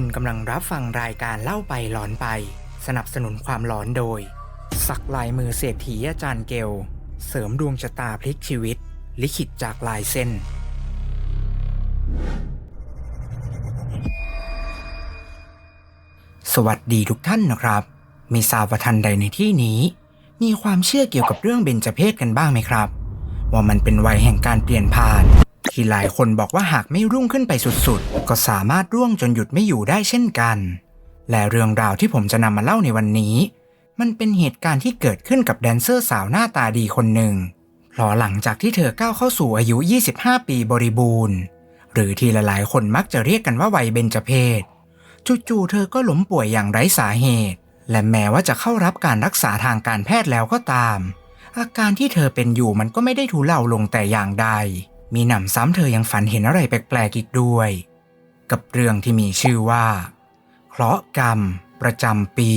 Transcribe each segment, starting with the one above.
คุณกำลังรับฟังรายการเล่าไปหลอนไป สนับสนุนความหลอนโดย สักลายมือเศรษฐีอาจารย์เกล เสริมดวงชะตาพลิกชีวิต ลิขิตจากลายเส้น สวัสดีทุกท่านนะครับ มีทราบว่าท่านใดในที่นี้ มีความเชื่อเกี่ยวกับเรื่องเบญจเพศกันบ้างไหมครับ ว่ามันเป็นวัยแห่งการเปลี่ยนผ่าน ที่หลายคนบอกว่าหากไม่รุ่งขึ้นไปสุดๆ ก็สามารถร่วงจนหยุดไม่อยู่ได้เช่นกัน และเรื่องราวที่ผมจะนำมาเล่าในวันนี้ มันเป็นเหตุการณ์ที่เกิดขึ้นกับแดนเซอร์สาวหน้าตาดีคนหนึ่งพราะหลังจากที่เธอก้าวเข้าสู่อายุ 25 ปีบริบูรณ์ หรือที่หลายๆ คนมักจะเรียกกันว่าวัยเบญจเพศจู่ๆเธอก็ล้มป่วยอย่างไร้สาเหตุ และแม้ว่าจะเข้ารับการรักษาทางการแพทย์แล้วก็ตาม อาการที่เธอเป็นอยู่มันก็ไม่ได้ทุเลาลงแต่อย่างใด มีหนำซ้ำเธอยังฝันเห็นอะไรแปลกๆอีกด้วย กับเรื่องที่มีชื่อว่า เคราะห์กรรมประจำปี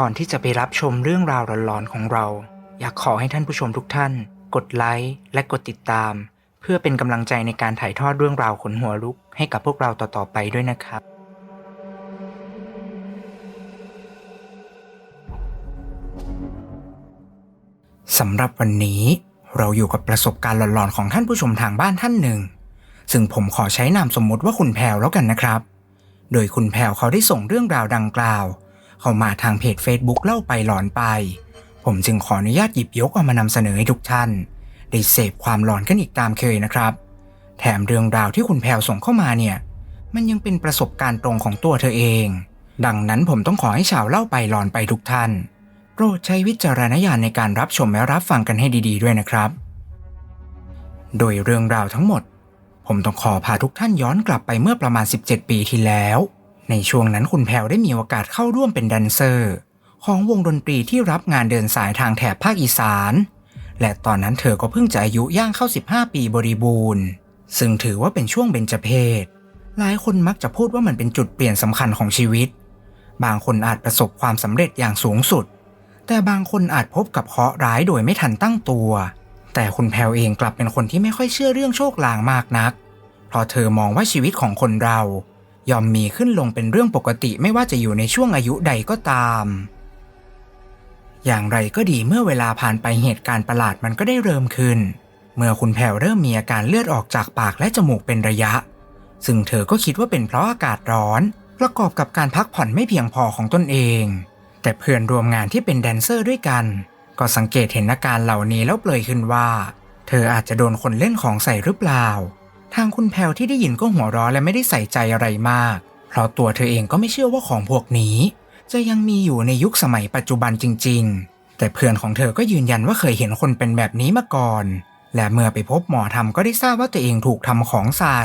ก่อนที่จะไปรับชมเรื่องราวหลอนๆของเรา อยากขอให้ท่านผู้ชมทุกท่าน กดไลค์และกดติดตาม เพื่อเป็นกำลังใจในการถ่ายทอดเรื่องราวขนหัวลุกให้กับพวกเราต่อๆไปด้วยนะครับ สำหรับวันนี้เราอยู่กับประสบการณ์หลอนๆของท่านผู้ชมทางบ้านท่านหนึ่ง ซึ่งผมขอใช้นามสมมติว่าคุณแพวแล้วกันนะครับ โดยคุณแพรวเขาได้ส่งเรื่องราวดังกล่าว เข้ามาทางเพจ Facebook เล่าไปหลอนไป ผมจึงขออนุญาตหยิบยกเอามานำเสนอให้ทุกท่าน ได้เสพความหลอนกันอีกตามเคยนะครับ แถมเรื่องราวที่คุณแพรวส่งเข้ามาเนี่ย มันยังเป็นประสบการณ์ตรงของตัวเธอเอง ดังนั้นผมต้องขอให้ชาวเล่าไปหลอนไปทุกท่านโปรดใช้วิจารณญาณในการรับชมและรับฟังกันให้ดี ๆ ด้วยนะครับ โดยเรื่องราวทั้งหมด ผมต้องขอพาทุกท่านย้อนกลับไปเมื่อประมาณ 17 ปีที่แล้ว ในช่วงนั้นคุณแพรวได้มีโอกาสเข้าร่วมเป็นแดนเซอร์ ของวงดนตรีที่รับงานเดินสายทางแถบภาคอีสาน และตอนนั้นเธอก็เพิ่งจะอายุย่างเข้า 15 ปีบริบูรณ์ ซึ่งถือว่าเป็นช่วงเบญจเพศ หลายคนมักจะพูดว่ามันเป็นจุดเปลี่ยนสำคัญของชีวิต บางคนอาจประสบความสำเร็จอย่างสูงสุด แต่บางคนอาจพบกับเคราะห์ร้ายโดยไม่ทันตั้งตัว แต่คุณแพรวเองกลับเป็นคนที่ไม่ค่อยเชื่อเรื่องโชคลางมากนัก เพราะเธอมองว่าชีวิตของคนเรา ยอมมีขึ้นลงเป็นเรื่องปกติไม่ว่าจะอยู่ในช่วงอายุใดก็ตาม อย่างไรก็ดีเมื่อเวลาผ่านไปเหตุการณ์ประหลาดมันก็ได้เริ่มขึ้น เมื่อคุณแพรวเริ่มมีอาการเลือดออกจากปากและจมูกเป็นระยะ ซึ่งเธอก็คิดว่าเป็นเพราะอากาศร้อน ประกอบกับการพักผ่อนไม่เพียงพอของตนเอง แต่เพื่อนร่วมงานที่เป็นแดนเซอร์ด้วยกัน ก็สังเกตเห็นอาการเหล่านี้แล้วเปลยขึ้นว่า เธออาจจะโดนคนเล่นของใส่หรือเปล่า ทางคุณแพลวที่ได้ยินก็หัวเราะและไม่ได้ใส่ใจอะไรมาก เพราะตัวเธอเองก็ไม่เชื่อว่าของพวกนี้ จะยังมีอยู่ในยุคสมัยปัจจุบันจริง ๆ แต่เพื่อนของเธอก็ยืนยันว่าเคยเห็นคนเป็นแบบนี้มาก่อน และเมื่อไปพบหมอทำก็ได้ทราบว่าตัวเองถูกทำของใส่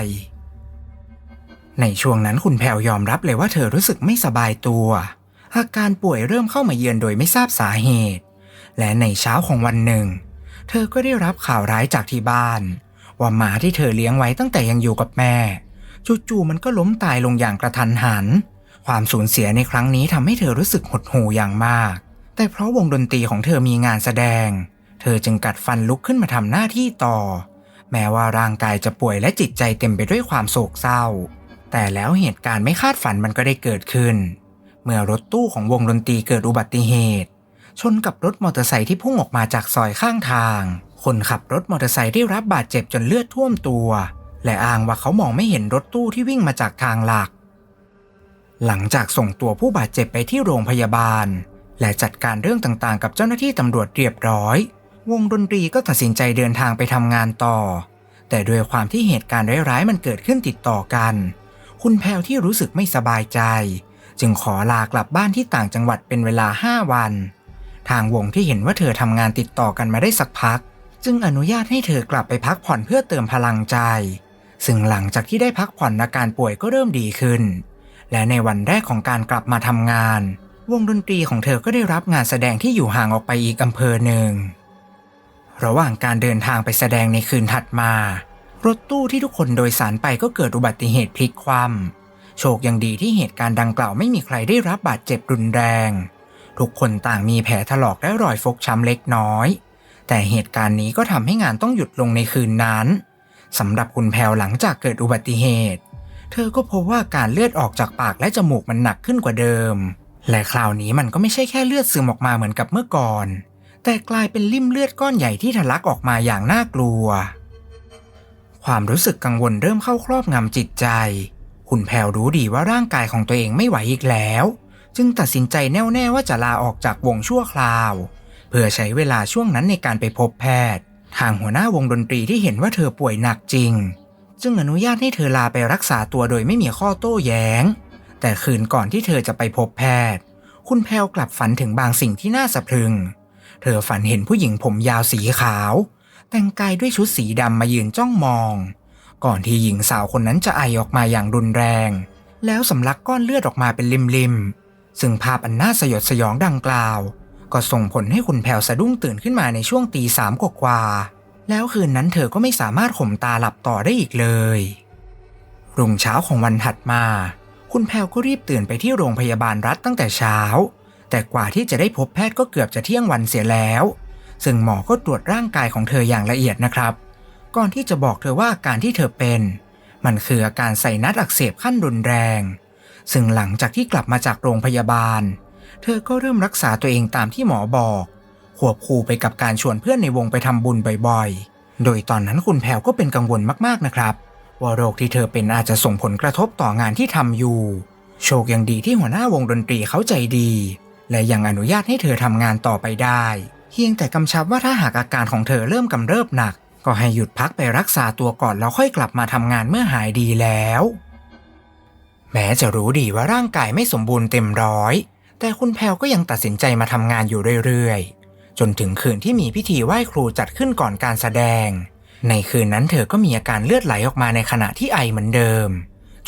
ในช่วงนั้นคุณแพลวยอมรับเลยว่าเธอรู้สึกไม่สบายตัวอาการป่วยเริ่มเข้ามาเยือนโดยไม่ทราบสาเหตุ และในเช้าของวันหนึ่ง เธอก็ได้รับข่าวร้ายจากที่บ้าน ว่าหมาที่เธอเลี้ยงไว้ตั้งแต่ยังอยู่กับแม่ จู่ๆมันก็ล้มตายลงอย่างกระทันหัน ความสูญเสียในครั้งนี้ทำให้เธอรู้สึกหดหู่อย่างมาก แต่เพราะวงดนตรีของเธอมีงานแสดง เธอจึงกัดฟันลุกขึ้นมาทำหน้าที่ต่อ แม้ว่าร่างกายจะป่วยและจิตใจเต็มไปด้วยความโศกเศร้า แต่แล้วเหตุการณ์ไม่คาดฝันมันก็ได้เกิดขึ้น เมื่อรถตู้ของวงดนตรีเกิดอุบัติเหตุ ชนกับรถมอเตอร์ไซค์ที่พุ่งออกมาจากซอยข้างทาง คนขับรถมอเตอร์ไซค์ได้รับบาดเจ็บจนเลือดท่วมตัว และอ้างว่าเขามองไม่เห็นรถตู้ที่วิ่งมาจากทางหลัก หลังจากส่งตัวผู้บาดเจ็บไปที่โรงพยาบาล และจัดการเรื่องต่างๆ กับเจ้าหน้าที่ตำรวจเรียบร้อย วงดนตรีก็ตัดสินใจเดินทางไปทำงานต่อ แต่ด้วยความที่เหตุการณ์ร้ายๆมันเกิดขึ้นติดต่อกัน คุณแพลวที่รู้สึกไม่สบายใจ จึงขอลากลับบ้านที่ต่างจังหวัดเป็นเวลา5วัน ทางวงที่เห็นว่าเธอทำงานติดต่อกันมาได้สักพัก จึงอนุญาตให้เธอกลับไปพักผ่อนเพื่อเติมพลังใจ ซึ่งหลังจากที่ได้พักผ่อนอาการป่วยก็เริ่มดีขึ้น และในวันแรกของการกลับมาทำงาน วงดนตรีของเธอก็ได้รับงานแสดงที่อยู่ห่างออกไปอีกอำเภอหนึ่ง ระหว่างการเดินทางไปแสดงในคืนถัดมา รถตู้ที่ทุกคนโดยสารไปก็เกิดอุบัติเหตุพลิกคว่ำโชคยังดีที่เหตุการณ์ดังกล่าวไม่มีใครได้รับบาดเจ็บรุนแรง ทุกคนต่างมีแผลถลอกและรอยฟกช้ำเล็กน้อย แต่เหตุการณ์นี้ก็ทำให้งานต้องหยุดลงในคืนนั้นสำหรับคุณแพลวหลังจากเกิดอุบัติเหตุ เธอก็พบว่าการเลือดออกจากปากและจมูกมันหนักขึ้นกว่าเดิม และคราวนี้มันก็ไม่ใช่แค่เลือดซึมออกมาเหมือนกับเมื่อก่อน แต่กลายเป็นลิ่มเลือดก้อนใหญ่ที่ทะลักออกมาอย่างน่ากลัว ความรู้สึกกังวลเริ่มเข้าครอบงำจิตใจ คุณแพลวรู้ดีว่าร่างกายของตัวเองไม่ไหวอีกแล้ว จึงตัดสินใจแน่วแน่ว่าจะลาออกจากวงชั่วคราว เพื่อใช้เวลาช่วงนั้นในการไปพบแพทย์ ทางหัวหน้าวงดนตรีที่เห็นว่าเธอป่วยหนักจริง จึงอนุญาตให้เธอลาไปรักษาตัวโดยไม่มีข้อโต้แย้ง แต่คืนก่อนที่เธอจะไปพบแพทย์ คุณแพลวกลับฝันถึงบางสิ่งที่น่าสะพรึง เธอฝันเห็นผู้หญิงผมยาวสีขาว แต่งกายด้วยชุดสีดำมายืนจ้องมอง ก่อนที่หญิงสาวคนนั้นจะไอออกมาอย่างรุนแรง แล้วสำลักก้อนเลือดออกมาเป็นริมๆซึ่งภาพอันน่าสยดสยองดังกล่าว ก็ส่งผลให้คุณแพลวสะดุ้งตื่นขึ้นมาในช่วงตีสามกว่าๆแล้วคืนนั้นเธอก็ไม่สามารถข่มตาหลับต่อได้อีกเลยรุ่งเช้าของวันถัดมา คุณแพลวก็รีบตื่นไปที่โรงพยาบาลรัฐตั้งแต่เช้า แต่กว่าที่จะได้พบแพทย์ก็เกือบจะเที่ยงวันเสียแล้ว ซึ่งหมอก็ตรวจร่างกายของเธออย่างละเอียดนะครับ ก่อนที่จะบอกเธอว่าอาการที่เธอเป็น มันคืออาการใส่นัดอักเสบขั้นรุนแรง ซึ่งหลังจากที่กลับมาจากโรงพยาบาลเเธอก็เริ่มรักษาตัวเองตามที่หมอบอกควบคู่ไปกับการชวนเพื่อนในวงไปทำบุญบ่อยๆ โดยตอนนั้นคุณแพลวก็เป็นกังวลมากๆนะครับ ว่าโรคที่เธอเป็นอาจจะส่งผลกระทบต่องานที่ทำอยู่ โชคยังดีที่หัวหน้าวงดนตรีเขาใจดี และยังอนุญาตให้เธอทำงานต่อไปได้ เพียงแต่กำชับว่าถ้าหากอาการของเธอเริ่มกำเริบหนัก ก็ให้หยุดพักไปรักษาตัวก่อนแล้วค่อยกลับมาทำงานเมื่อหายดีแล้ว แม้จะรู้ดีว่าร่างกายไม่สมบูรณ์เต็มร้อย แต่คุณแพลวก็ยังตัดสินใจมาทำงานอยู่เรื่อยๆ จนถึงคืนที่มีพิธีไหว้ครูจัดขึ้นก่อนการแสดง ในคืนนั้นเธอก็มีอาการเลือดไหลออกมาในขณะที่ไอเหมือนเดิม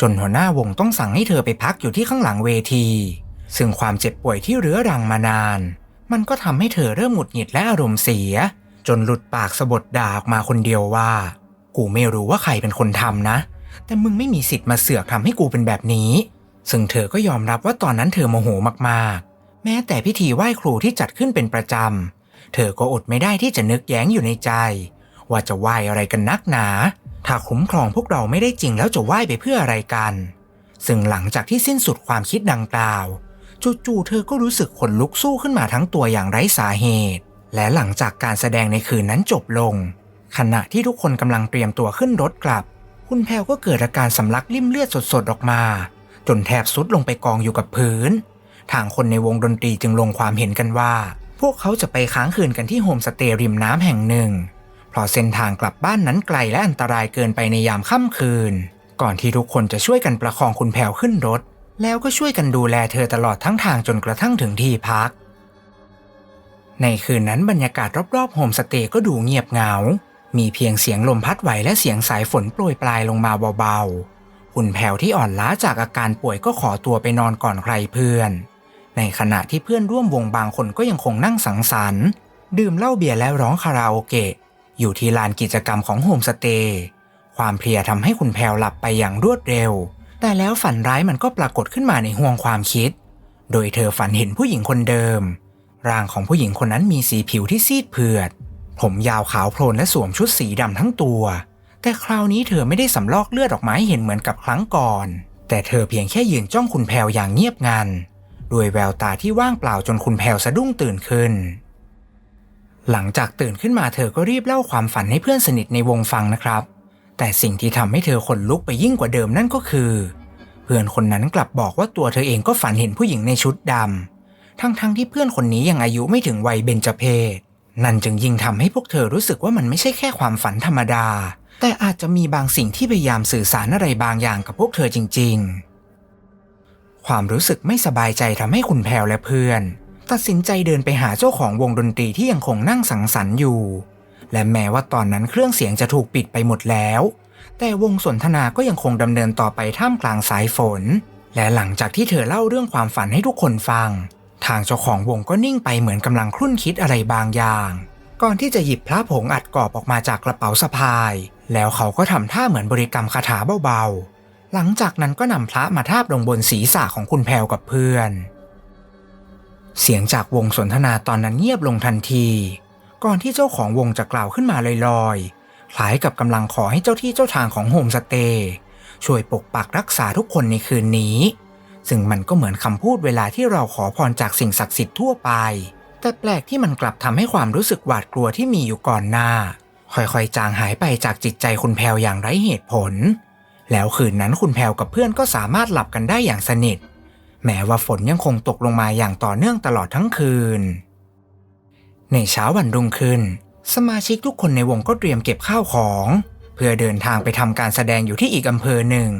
จนหัวหน้าวงต้องสั่งให้เธอไปพักอยู่ที่ข้างหลังเวที ซึ่งความเจ็บป่วยที่เรื้อรังมานาน มันก็ทำให้เธอเริ่มหงุดหงิดและอารมณ์เสีย จนหลุดปากสะบดด่าออกมาคนเดียวว่า กูไม่รู้ว่าใครเป็นคนทำนะ แต่มึงไม่มีสิทธิ์มาเสือกทำให้กูเป็นแบบนี้ ซึ่งเธอก็ยอมรับว่าตอนนั้นเธอโมโหมากๆ แม้แต่พิธีไหว้ครูที่จัดขึ้นเป็นประจำ เธอก็อดไม่ได้ที่จะนึกแย้งอยู่ในใจ ว่าจะไหว้อะไรกันนักหนา ถ้าคุ้มครองพวกเราไม่ได้จริงแล้วจะไหว้ไปเพื่ออะไรกัน ซึ่งหลังจากที่สิ้นสุดความคิดดังกล่าวจู่ๆเธอก็รู้สึกขนลุกสู้ขึ้นมาทั้งตัวอย่างไร้สาเหตุ และหลังจากการแสดงในคืนนั้นจบลง ขณะที่ทุกคนกำลังเตรียมตัวขึ้นรถกลับ คุณแพลวก็เกิดอาการสำลักลิ่มเลือดสดๆออกมา จนแทบสุดลงไปกองอยู่กับพื้น ทางคนในวงดนตรีจึงลงความเห็นกันว่า พวกเขาจะไปค้างคืนกันที่โฮมสเตย์ริมน้ำแห่งหนึ่ง เพราะเส้นทางกลับบ้านนั้นไกลและอันตรายเกินไปในยามค่ำคืน ก่อนที่ทุกคนจะช่วยกันประคองคุณแพลวขึ้นรถ แล้วก็ช่วยกันดูแลเธอตลอดทั้งทางจนกระทั่งถึงที่พัก ในคืนนั้นบรรยากาศรอบๆโฮมสเตย์ก็ดูเงียบเหงามีเพียงเสียงลมพัดไหวและเสียงสายฝนโปรยปลายลงมาเบา ๆคุณแพลวที่อ่อนล้าจากอาการป่วยก็ขอตัวไปนอนก่อนใครเพื่อน ในขณะที่เพื่อนร่วมวงบางคนก็ยังคงนั่งสังสรรค์ดื่มเหล้าเบียร์และร้องคาราโอเกะ อยู่ที่ลานกิจกรรมของโฮมสเตย์ ความเพลียทำให้คุณแพลวหลับไปอย่างรวดเร็ว แต่แล้วฝันร้ายมันก็ปรากฏขึ้นมาในห่วงความคิด โดยเธอฝันเห็นผู้หญิงคนเดิม ร่างของผู้หญิงคนนั้นมีสีผิวที่ซีดเผือด ผมยาวขาวโพลนและสวมชุดสีดำทั้งตัว แต่คราวนี้เธอไม่ได้สำลอกเลือดออกมาให้เห็นเหมือนกับครั้งก่อน แต่เธอเพียงแค่ยืนจ้องคุณแพลวอย่างเงียบงันด้วยแววตาที่ว่างเปล่าจนคุณแพลวสะดุ้งตื่นขึ้น หลังจากตื่นขึ้นมาเธอก็รีบเล่าความฝันให้เพื่อนสนิทในวงฟังนะครับ แต่สิ่งที่ทำให้เธอขนลุกไปยิ่งกว่าเดิมนั่นก็คือ เพื่อนคนนั้นกลับบอกว่าตัวเธอเองก็ฝันเห็นผู้หญิงในชุดดำทั้งๆทที่เพื่อนคนนี้ยังอายุไม่ถึงวัยเบญจเพศนั่นจึงยิ่งทำให้พวกเธอรู้สึกว่ามันไม่ใช่แค่ความฝันธรรมดา แต่อาจจะมีบางสิ่งที่พยายามสื่อสารอะไรบางอย่างกับพวกเธอจริง ๆ ความรู้สึกไม่สบายใจทำให้คุณแพลและเพื่อน ตัดสินใจเดินไปหาเจ้าของวงดนตรีที่ยังคงนั่งสังสรรค์อยู่ และแม้ว่าตอนนั้นเครื่องเสียงจะถูกปิดไปหมดแล้ว แต่วงสนทนาก็ยังคงดำเนินต่อไปท่ามกลางสายฝน และหลังจากที่เธอเล่าเรื่องความฝันให้ทุกคนฟัง ทางเจ้าของวงก็นิ่งไปเหมือนกำลังครุ่นคิดอะไรบางอย่างก่อนที่จะหยิบพระผงอัดกรอบออกมาจากกระเป๋าสะพาย แล้วเขาก็ทำท่าเหมือนบริกรรมคาถาเบาๆ หลังจากนั้นก็นำพระมาทาบลงบนศีรษะของคุณแพลวกับเพื่อน เสียงจากวงสนทนาตอนนั้นเงียบลงทันที ก่อนที่เจ้าของวงจะกล่าวขึ้นมาลอยๆ คล้ายกับกำลังขอให้เจ้าที่เจ้าทางของโฮมสเตย์ช่วยปกปักรักษาทุกคนในคืนนี้ ซึ่งมันก็เหมือนคำพูดเวลาที่เราขอพรจากสิ่งศักดิ์สิทธิ์ทั่วไป แต่แปลกที่มันกลับทำให้ความรู้สึกหวาดกลัวที่มีอยู่ก่อนหน้า ค่อยๆ จางหายไปจากจิตใจคุณแพลวอย่างไร้เหตุผล แล้วคืนนั้นคุณแพลวกับเพื่อนก็สามารถหลับกันได้อย่างสนิท แม้ว่าฝนยังคงตกลงมาอย่างต่อเนื่องตลอดทั้งคืน ในเช้าวันรุ่งขึ้น สมาชิกทุกคนในวงก็เตรียมเก็บข้าวของ เพื่อเดินทางไปทำการแสดงอยู่ที่อีกอำเภอหนึ่ง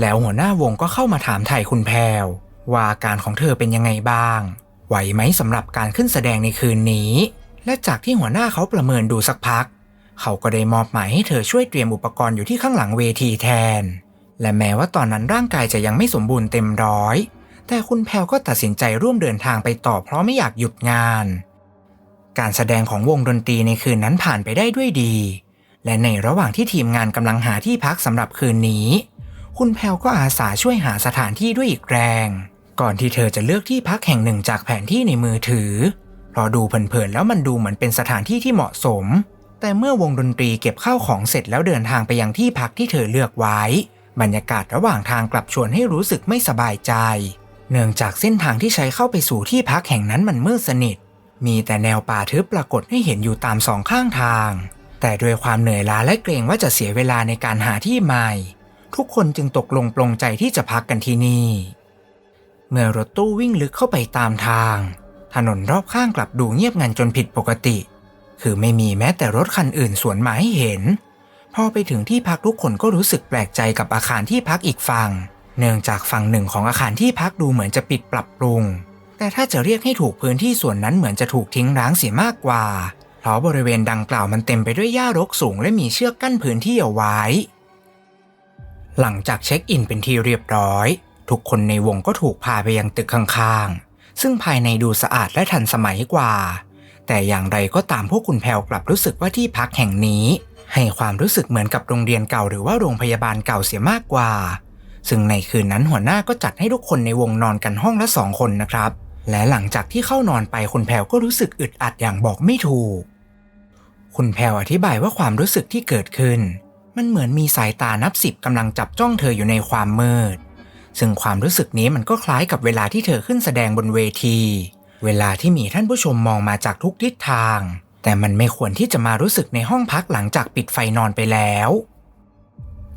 แล้วหัวหน้าวงก็เข้ามาถามไถ่คุณแพรวว่าอาการของเธอเป็นยังไงบ้าง ไหวไหมสำหรับการขึ้นแสดงในคืนนี้ และจากที่หัวหน้าเขาประเมินดูสักพัก เขาก็ได้มอบหมายให้เธอช่วยเตรียมอุปกรณ์อยู่ที่ข้างหลังเวทีแทน และแม้ว่าตอนนั้นร่างกายจะยังไม่สมบูรณ์เต็มร้อย แต่คุณแพลวก็ตัดสินใจร่วมเดินทางไปต่อเพราะไม่อยากหยุดงาน การแสดงของวงดนตรีในคืนนั้นผ่านไปได้ด้วยดี และในระหว่างที่ทีมงานกำลังหาที่พักสำหรับคืนนี้ คุณแพลวก็อาสาช่วยหาสถานที่ด้วยอีกแรง ก่อนที่เธอจะเลือกที่พักแห่งหนึ่งจากแผนที่ในมือถือ เพราะดูเผินๆแล้วมันดูเหมือนเป็นสถานที่ที่เหมาะสม แต่เมื่อวงดนตรีเก็บข้าวของเสร็จแล้วเดินทางไปยังที่พักที่เธอเลือกไว้ บรรยากาศระหว่างทางกลับชวนให้รู้สึกไม่สบายใจ เนื่องจากเส้นทางที่ใช้เข้าไปสู่ที่พักแห่งนั้นมันมืดสนิท มีแต่แนวป่าทึบปรากฏให้เห็นอยู่ตามสองข้างทาง แต่ด้วยความเหนื่อยล้าและเกรงว่าจะเสียเวลาในการหาที่ใหม่ ทุกคนจึงตกลงปลงใจที่จะพักกันที่นี่ เมื่อรถตู้วิ่งลึกเข้าไปตามทาง ถนนรอบข้างกลับดูเงียบงันจนผิดปกติ คือไม่มีแม้แต่รถคันอื่นสวนมาให้เห็น พอไปถึงที่พักทุกคนก็รู้สึกแปลกใจกับอาคารที่พักอีกฝั่ง เนื่องจากฝั่งหนึ่งของอาคารที่พักดูเหมือนจะปิดปรับปรุง แต่ถ้าจะเรียกให้ถูกพื้นที่ส่วนนั้นเหมือนจะถูกทิ้งร้างเสียมากกว่า เพราะบริเวณดังกล่าวมันเต็มไปด้วยหญ้ารกสูงและมีเชือกกั้นพื้นที่เอาไว้ หลังจากเช็คอินเป็นที่เรียบร้อย ทุกคนในวงก็ถูกพาไปยังตึกข้างๆ ซึ่งภายในดูสะอาดและทันสมัยกว่า แต่อย่างไรก็ตามพวกคุณแพลวกลับรู้สึกว่าที่พักแห่งนี้ ให้ความรู้สึกเหมือนกับโรงเรียนเก่าหรือว่าโรงพยาบาลเก่าเสียมากกว่า ซึ่งในคืนนั้นหัวหน้าก็จัดให้ทุกคนในวงนอนกันห้องละสองคนนะครับ และหลังจากที่เข้านอนไปคุณแพลวก็รู้สึกอึดอัดอย่างบอกไม่ถูก คุณแพลวอธิบายว่าความรู้สึกที่เกิดขึ้น มันเหมือนมีสายตานับสิบกำลังจับจ้องเธออยู่ในความมืด ซึ่งความรู้สึกนี้มันก็คล้ายกับเวลาที่เธอขึ้นแสดงบนเวที เวลาที่มีท่านผู้ชมมองมาจากทุกทิศทาง แต่มันไม่ควรที่จะมารู้สึกในห้องพักหลังจากปิดไฟนอนไปแล้ว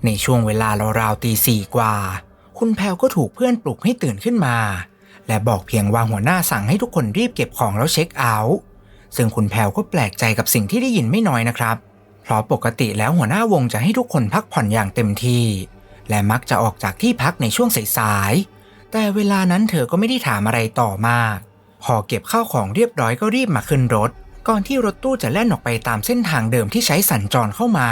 ในช่วงเวลาราวๆตีสี่กว่า คุณแพลวก็ถูกเพื่อนปลุกให้ตื่นขึ้นมา และบอกเพียงว่าหัวหน้าสั่งให้ทุกคนรีบเก็บของแล้วเช็คเอาท์ซึ่งคุณแพลวก็แปลกใจกับสิ่งที่ได้ยินไม่น้อยนะครับ เพราะปกติแล้วหัวหน้าวงจะให้ทุกคนพักผ่อนอย่างเต็มที่ และมักจะออกจากที่พักในช่วงสายๆแต่เวลานั้นเธอก็ไม่ได้ถามอะไรต่อมาก พอเก็บข้าวของเรียบร้อยก็รีบมาขึ้นรถ ก่อนที่รถตู้จะแล่นออกไปตามเส้นทางเดิมที่ใช้สัญจรเข้ามา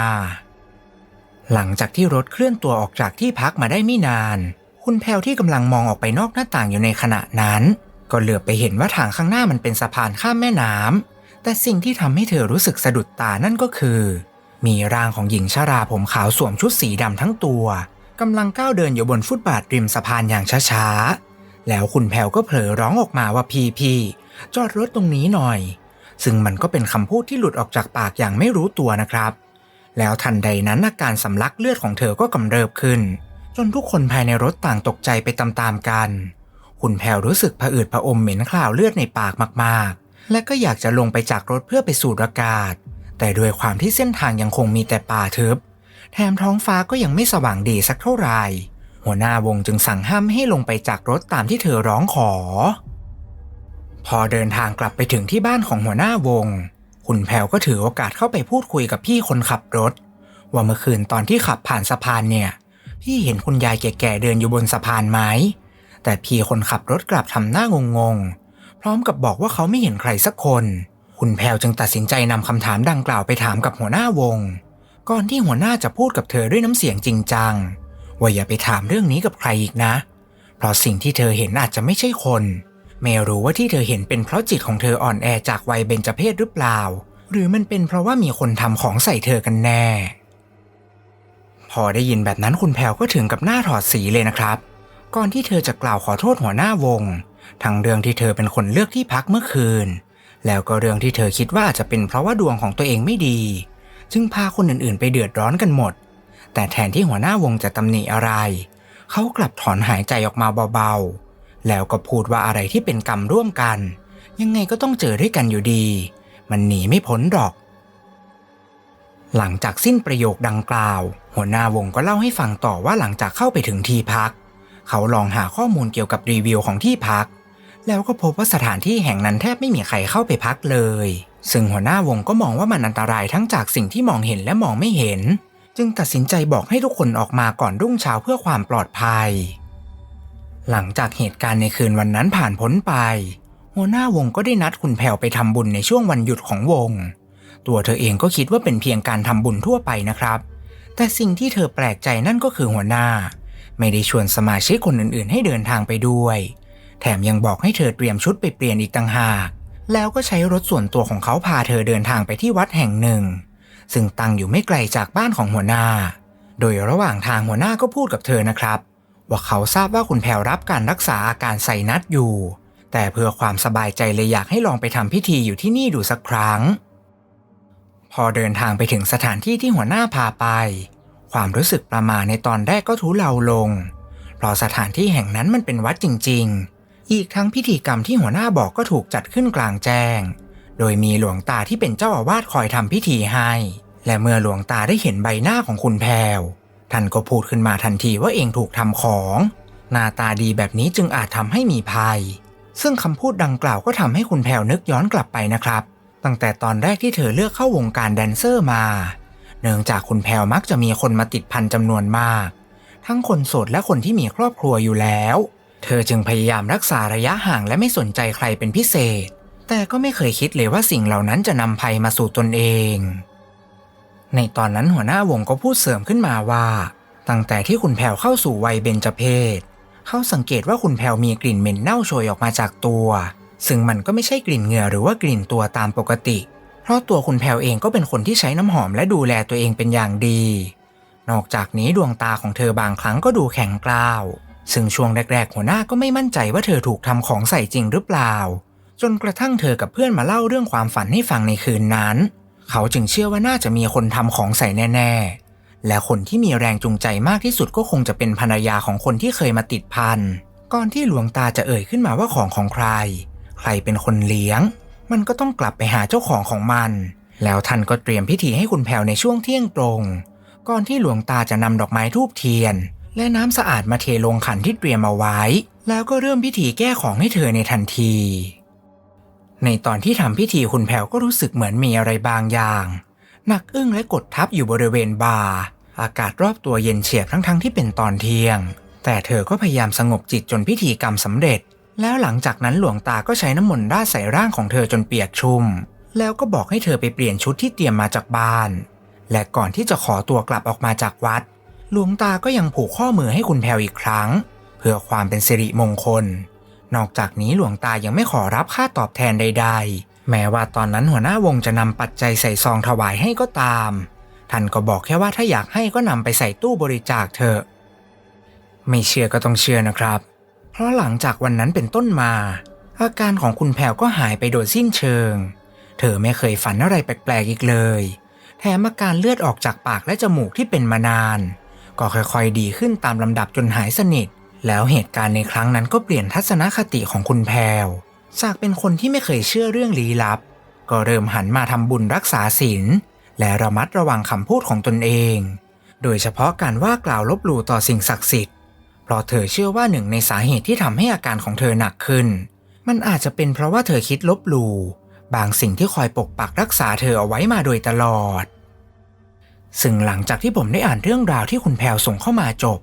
หลังจากที่รถเคลื่อนตัวออกจากที่พักมาได้ไม่นาน คุณแพลวที่กำลังมองออกไปนอกหน้าต่างอยู่ในขณะนั้น ก็เหลือบไปเห็นว่าทางข้างหน้ามันเป็นสะพานข้ามแม่น้ำแต่สิ่งที่ทำให้เธอรู้สึกสะดุดตานั่นก็คือ มีร่างของหญิงชราผมขาวสวมชุดสีดำทั้งตัวกำลังก้าวเดินอยู่บนฟุตบาทริมสะพานอย่างช้าๆ แล้วคุณแพลวก็เผลอร้องออกมาว่าพี่พี่จอดรถตรงนี้หน่อย ซึ่งมันก็เป็นคำพูดที่หลุดออกจากปากอย่างไม่รู้ตัวนะครับ แล้วทันใดนั้นอาการสำลักเลือดของเธอก็กำเริบขึ้น จนทุกคนภายในรถต่างตกใจไปตามๆกัน คุณแพลวรู้สึกผะอืดผะอมเหม็นคลาวเลือดในปากมากๆ และก็อยากจะลงไปจากรถเพื่อไปสูดอากาศ แต่ด้วยความที่เส้นทางยังคงมีแต่ป่าทึบ แถมท้องฟ้าก็ยังไม่สว่างดีสักเท่าไหร่ หัวหน้าวงจึงสั่งห้ามให้ลงไปจากรถตามที่เธอร้องขอ พอเดินทางกลับไปถึงที่บ้านของหัวหน้าวง คุณแพลวก็ถือโอกาสเข้าไปพูดคุยกับพี่คนขับรถ ว่าเมื่อคืนตอนที่ขับผ่านสะพานเนี่ย พี่เห็นคุณยายแก่ๆเดินอยู่บนสะพานไหมแต่พี่คนขับรถกลับทำหน้างงๆ พร้อมกับบอกว่าเขาไม่เห็นใครสักคน คุณแพลวจึงตัดสินใจนำคำถามดังกล่าวไปถามกับหัวหน้าวง ก่อนที่หัวหน้าจะพูดกับเธอด้วยน้ำเสียงจริงจัง ว่าอย่าไปถามเรื่องนี้กับใครอีกนะ เพราะสิ่งที่เธอเห็นอาจจะไม่ใช่คน ไม่รู้ว่าที่เธอเห็นเป็นเพราะจิตของเธออ่อนแอจากวัยเบญจเพศหรือเปล่าหหรือมันเป็นเพราะว่ามีคนทำของใส่เธอกันแน่ พอได้ยินแบบนั้นคุณแพลวก็ถึงกับหน้าถอดสีเลยนะครับ ก่อนที่เธอจะกล่าวขอโทษหัวหน้าวง ทั้งเรื่องที่เธอเป็นคนเลือกที่พักเมื่อคืน แล้วก็เรื่องที่เธอคิดว่าอาจจะเป็นเพราะว่าดวงของตัวเองไม่ดี จึงพาคนอื่นๆ ไปเดือดร้อนกันหมด แต่แทนที่หัวหน้าวงจะตำหนิอะไร เขากลับถอนหายใจออกมาเบาๆ แล้วก็พูดว่าอะไรที่เป็นกรรมร่วมกัน ยังไงก็ต้องเจอด้วยกันอยู่ดี มันหนีไม่พ้นหรอก หลังจากสิ้นประโยคดังกล่าว หัวหน้าวงก็เล่าให้ฟังต่อว่าหลังจากเข้าไปถึงที่พัก เขาลองหาข้อมูลเกี่ยวกับรีวิวของที่พัก แล้วก็พบว่าสถานที่แห่งนั้นแทบไม่มีใครเข้าไปพักเลยซึ่งหัวหน้าวงก็มองว่ามันอันตรายทั้งจากสิ่งที่มองเห็นและมองไม่เห็น จึงตัดสินใจบอกให้ทุกคนออกมาก่อนรุ่งเช้าเพื่อความปลอดภัย หลังจากเหตุการณ์ในคืนวันนั้นผ่านพ้นไป หัวหน้าวงก็ได้นัดคุณแพรวไปทำบุญในช่วงวันหยุดของวง ตัวเธอเองก็คิดว่าเป็นเพียงการทำบุญทั่วไปนะครับ แต่สิ่งที่เธอแปลกใจนั่นก็คือหัวหน้า ไม่ได้ชวนสมาชิกคนอื่นๆ ให้เดินทางไปด้วย แถมยังบอกให้เธอเตรียมชุดไปเปลี่ยนอีกต่างหากแล้วก็ใช้รถส่วนตัวของเขาพาเธอเดินทางไปที่วัดแห่งหนึ่ง ซึ่งตั้งอยู่ไม่ไกลจากบ้านของหัวหน้า โดยระหว่างทางหัวหน้าก็พูดกับเธอนะครับ ว่าเขาทราบว่าคุณแพรรับการรักษาอาการไซนัสอยู่ แต่เพื่อความสบายใจเลยอยากให้ลองไปทำพิธีอยู่ที่นี่ดูสักครั้ง พอเดินทางไปถึงสถานที่ที่หัวหน้าพาไป ความรู้สึกประมาในตอนแรกก็ทุเลาลง เพราะสถานที่แห่งนั้นมันเป็นวัดจริง ๆ อีกทั้งพิธีกรรมที่หัวหน้าบอกก็ถูกจัดขึ้นกลางแจ้ง โดยมีหลวงตาที่เป็นเจ้าอาวาสคอยทำพิธีให้ และเมื่อหลวงตาได้เห็นใบหน้าของคุณแพรท่านก็พูดขึ้นมาทันทีว่าเองถูกทำของ หน้าตาดีแบบนี้จึงอาจทำให้มีภัย ซึ่งคำพูดดังกล่าวก็ทำให้คุณแพรนึกย้อนกลับไปนะครับ ตั้งแต่ตอนแรกที่เธอเลือกเข้าวงการแดนเซอร์มา เนื่องจากคุณแพรมักจะมีคนมาติดพันจำนวนมาก ทั้งคนโสดและคนที่มีครอบครัวอยู่แล้ว เธอจึงพยายามรักษาระยะห่างและไม่สนใจใครเป็นพิเศษ แต่ก็ไม่เคยคิดเลยว่าสิ่งเหล่านั้นจะนำภัยมาสู่ตนเอง ในตอนนั้นหัวหน้าวงก็พูดเสริมขึ้นมาว่า ตั้งแต่ที่คุณแพรเข้าสู่วัยเบญจเพศเขาสังเกตว่าคุณแพรมีกลิ่นเหม็นเน่าโชยออกมาจากตัว ซึ่งมันก็ไม่ใช่กลิ่นเหงื่อหรือว่ากลิ่นตัวตามปกติ เพราะตัวคุณแพรเองก็เป็นคนที่ใช้น้ำหอมและดูแลตัวเองเป็นอย่างดี นอกจากนี้ดวงตาของเธอบางครั้งก็ดูแข็งกร้าว ซึ่งช่วงแรกๆ หัวหน้าก็ไม่มั่นใจว่าเธอถูกทำของใส่จริงหรือเปล่า จนกระทั่งเธอกับเพื่อนมาเล่าเรื่องความฝันให้ฟังในคืนนั้น เขาจึงเชื่อว่าน่าจะมีคนทำของใส่แน่ ๆ และคนที่มีแรงจูงใจมากที่สุดก็คงจะเป็นภรรยาของคนที่เคยมาติดพันก่อนที่หลวงตาจะเอ่ยขึ้นมาว่าของของใคร ใครเป็นคนเลี้ยง มันก็ต้องกลับไปหาเจ้าของของมัน แล้วท่านก็เตรียมพิธีให้คุณแพรในช่วงเที่ยงตรง ก่อนที่หลวงตาจะนำดอกไม้ทูบเทียน และน้ำสะอาดมาเทลงขันที่เตรียมเอาไว้ แล้วก็เริ่มพิธีแก้ของให้เธอในทันที ในตอนที่ทำพิธีคุณแพรก็รู้สึกเหมือนมีอะไรบางอย่างหนักอึ้งและกดทับอยู่บริเวณบ่าอากาศรอบตัวเย็นเฉียบทั้งๆทที่เป็นตอนเที่ยง แต่เธอก็พยายามสงบจิตจนพิธีกรรมสำเร็จ แล้วหลังจากนั้นหลวงตาก็ใช้น้ำมนต์ราดใส่ร่างของเธอจนเปียกชุ่ม แล้วก็บอกให้เธอไปเปลี่ยนชุดที่เตรียมมาจากบ้าน และก่อนที่จะขอตัวกลับออกมาจากวัด หลวงตาก็ยังผูกข้อมือให้คุณแพรอีกครั้ง เพื่อความเป็นสิริมงคล นอกจากนี้หลวงตายังไม่ขอรับค่าตอบแทนใด ๆ แม้ว่าตอนนั้นหัวหน้าวงจะนำปัจจัยใส่ซองถวายให้ก็ตาม ท่านก็บอกแค่ว่าถ้าอยากให้ก็นำไปใส่ตู้บริจาคเถอะ ไม่เชื่อก็ต้องเชื่อนะครับ เพราะหลังจากวันนั้นเป็นต้นมา อาการของคุณแพรก็หายไปโดยสิ้นเชิง เธอไม่เคยฝันอะไรแปลกๆอีกเลย แถมอาการเลือดออกจากปากและจมูกที่เป็นมานาน ก็ค่อยๆดีขึ้นตามลำดับจนหายสนิท แล้วเหตุการณ์ในครั้งนั้นก็เปลี่ยนทัศนคติของคุณแพรจากเป็นคนที่ไม่เคยเชื่อเรื่องลี้ลับ ก็เริ่มหันมาทำบุญรักษาศีลและระมัดระวังคำพูดของตนเอง โดยเฉพาะการว่ากล่าวลบหลู่ต่อสิ่งศักดิ์สิทธิ์ เพราะเธอเชื่อว่าหนึ่งในสาเหตุที่ทำให้อาการของเธอหนักขึ้น มันอาจจะเป็นเพราะว่าเธอคิดลบหลู่บางสิ่งที่คอยปกปักรักษาเธอเอาไว้มาโดยตลอด ซึ่งหลังจากที่ผมได้อ่านเรื่องราวที่คุณแพลส่งเข้ามาจบ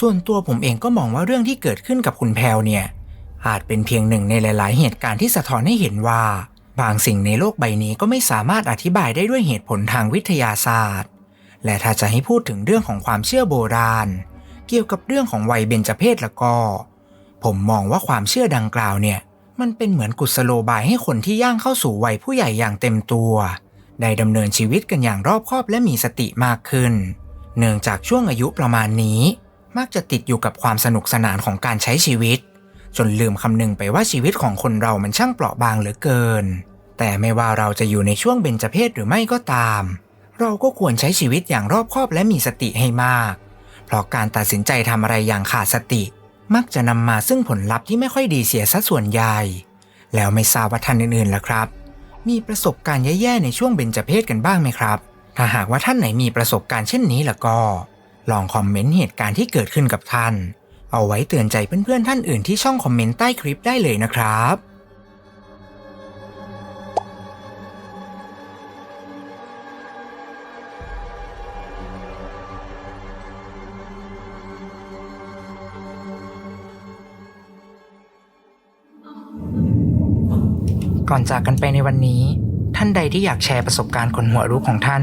ส่วนตัวผมเองก็มองว่าเรื่องที่เกิดขึ้นกับคุณแพลเนี่ย อาจเป็นเพียงหนึ่งในหลาย ๆ เหตุการณ์ที่สะท้อนให้เห็นว่า บางสิ่งในโลกใบนี้ก็ไม่สามารถอธิบายได้ด้วยเหตุผลทางวิทยาศาสตร์ และถ้าจะให้พูดถึงเรื่องของความเชื่อโบราณ เกี่ยวกับเรื่องของวัยเบญจเพศล้วก็ ผมมองว่าความเชื่อดังกล่าวเนี่ย มันเป็นเหมือนกุศโลบายให้คนที่ย่างเข้าสู่วัยผู้ใหญ่อย่างเต็มตัวได้ดำเนินชีวิตกันอย่างรอบคอบและมีสติมากขึ้น เนื่องจากช่วงอายุประมาณนี้ มักจะติดอยู่กับความสนุกสนานของการใช้ชีวิต จนลืมคำนึงไปว่าชีวิตของคนเรามันช่างเปราะบางเหลือเกิน แต่ไม่ว่าเราจะอยู่ในช่วงเบญจเพศหรือไม่ก็ตาม เราก็ควรใช้ชีวิตอย่างรอบคอบและมีสติให้มาก เพราะการตัดสินใจทำอะไรอย่างขาดสติ มักจะนำมาซึ่งผลลัพธ์ที่ไม่ค่อยดีเสียซะส่วนใหญ่ แล้วไม่ทราบว่าท่านอื่นๆล่ะครับ มีประสบการณ์แย่ๆในช่วงเบญจเพศกันบ้างไหมครับ ถ้าหากว่าท่านไหนมีประสบการณ์เช่นนี้ล่ะก็ ลองคอมเมนต์เหตุการณ์ที่เกิดขึ้นกับท่าน เอาไว้เตือนใจเพื่อนๆท่านอื่นที่ช่องคอมเมนต์ใต้คลิปได้เลยนะครับก่อนจากกันไปในวันนี้ ท่านใดที่อยากแชร์ประสบการณ์คนหัวรู้ของท่าน